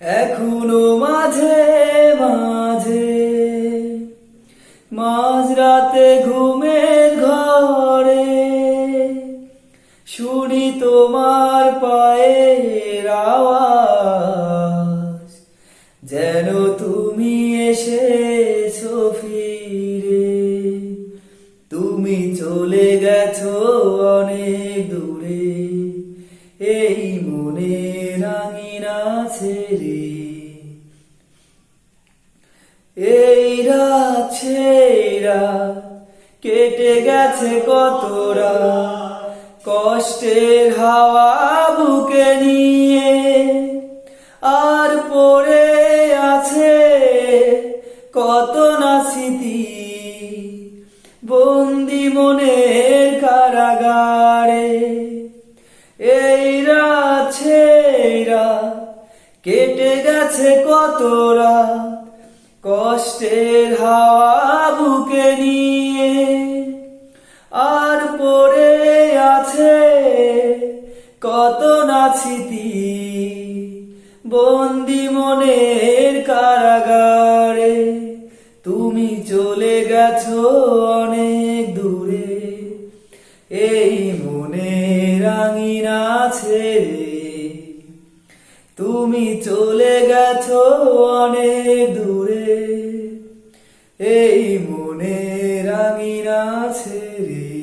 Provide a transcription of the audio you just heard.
এখনও মাঝে মাঝে। মাঝরাতে ঘুমের ঘরে শুনি তোমার পায়ের আওয়াজ, যেন তুমি এসেছ ফিরে। তুমি চলে গেছো অনেক দূরে। এই মনে রাঙিনা ছেড়ে এই সেই কেটে গেছে কতরা কষ্টের হাওয়া বুকে নিয়ে আর পড়ে আছে কত না স্মৃতি। বন্দি মনের কারাগারে এই রাত সেই কেটে গেছে কত রাত। কষ্টের হাওয়া বুকে নিয়ে আর পড়ে আছে কত না স্মৃতি। বন্দি মনের কারাগারে তুমি চলে গেছো মনে রাঙিনা ছেড়ে তুমি চলে গেছো অনেক দূরে। এই মনে রাঙিনা ছেড়ে